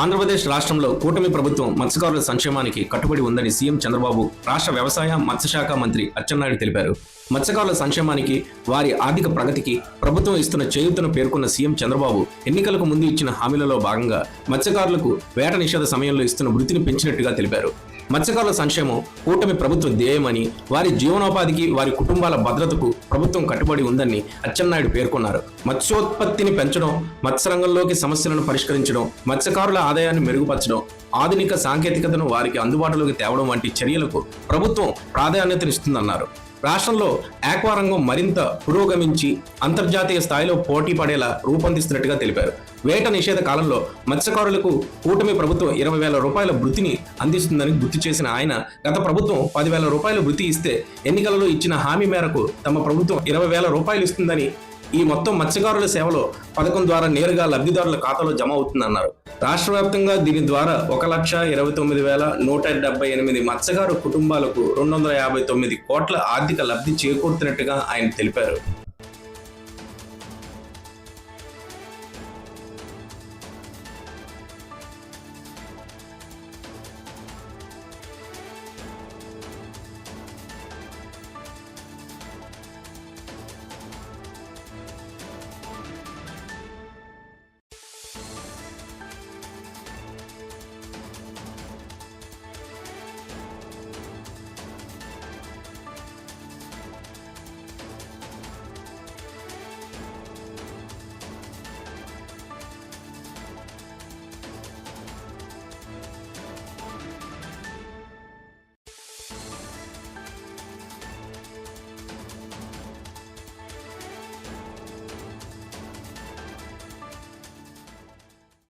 ఆంధ్రప్రదేశ్ రాష్ట్రంలో కూటమి ప్రభుత్వం మత్స్యకారుల సంక్షేమానికి కట్టుబడి ఉందని సీఎం చంద్రబాబు రాష్ట్ర వ్యవసాయ మత్స్యశాఖ మంత్రి అచ్చెన్నాయుడు తెలిపారు. మత్స్యకారుల సంక్షేమానికి వారి ఆర్థిక ప్రగతికి ప్రభుత్వం ఇస్తున్న చేయూతను పేర్కొన్న సీఎం చంద్రబాబు ఎన్నికలకు ముందు ఇచ్చిన హామీలలో భాగంగా మత్స్యకారులకు వేట నిషేధ సమయంలో ఇస్తున్న వృత్తిని పెంచినట్టుగా తెలిపారు. మత్స్యకారుల సంక్షేమం కూటమి ప్రభుత్వ ధ్యేయమని వారి జీవనోపాధికి వారి కుటుంబాల భద్రతకు ప్రభుత్వం కట్టుబడి ఉందని అచ్చెన్నాయుడు పేర్కొన్నారు. మత్స్యోత్పత్తిని పెంచడం మత్స్యరంగంలోకి సమస్యలను పరిష్కరించడం మత్స్యకారుల ఆదాయాన్ని మెరుగుపరచడం ఆధునిక సాంకేతికతను వారికి అందుబాటులోకి తేవడం వంటి చర్యలకు ప్రభుత్వం ప్రాధాన్యతనిస్తుందన్నారు. రాష్ట్రంలో ఆక్వా రంగం మరింత పురోగమించి అంతర్జాతీయ స్థాయిలో పోటీ పడేలా రూపొందిస్తున్నట్టుగా తెలిపారు. వేట నిషేధ కాలంలో మత్స్యకారులకు కూటమి ప్రభుత్వం ఇరవై వేల రూపాయల వృత్తిని అందిస్తుందని గుర్తు చేసిన ఆయన గత ప్రభుత్వం పదివేల రూపాయల వృత్తి ఇస్తే ఎన్నికలలో ఇచ్చిన హామీ మేరకు తమ ప్రభుత్వం ఇరవై వేల రూపాయలు ఇస్తుందని ఈ మొత్తం మత్స్యకారుల సేవలో పథకం ద్వారా నేరుగా లబ్ధిదారుల ఖాతాలో జమ అవుతుందన్నారు. రాష్ట్ర వ్యాప్తంగా దీని ద్వారా ఒక లక్ష ఇరవై తొమ్మిది వేల నూట డెబ్బై ఎనిమిది మత్స్యకారు కుటుంబాలకు రెండు వందల యాభై తొమ్మిది కోట్ల ఆర్థిక లబ్ధి చేకూరుతున్నట్టుగా ఆయన తెలిపారు.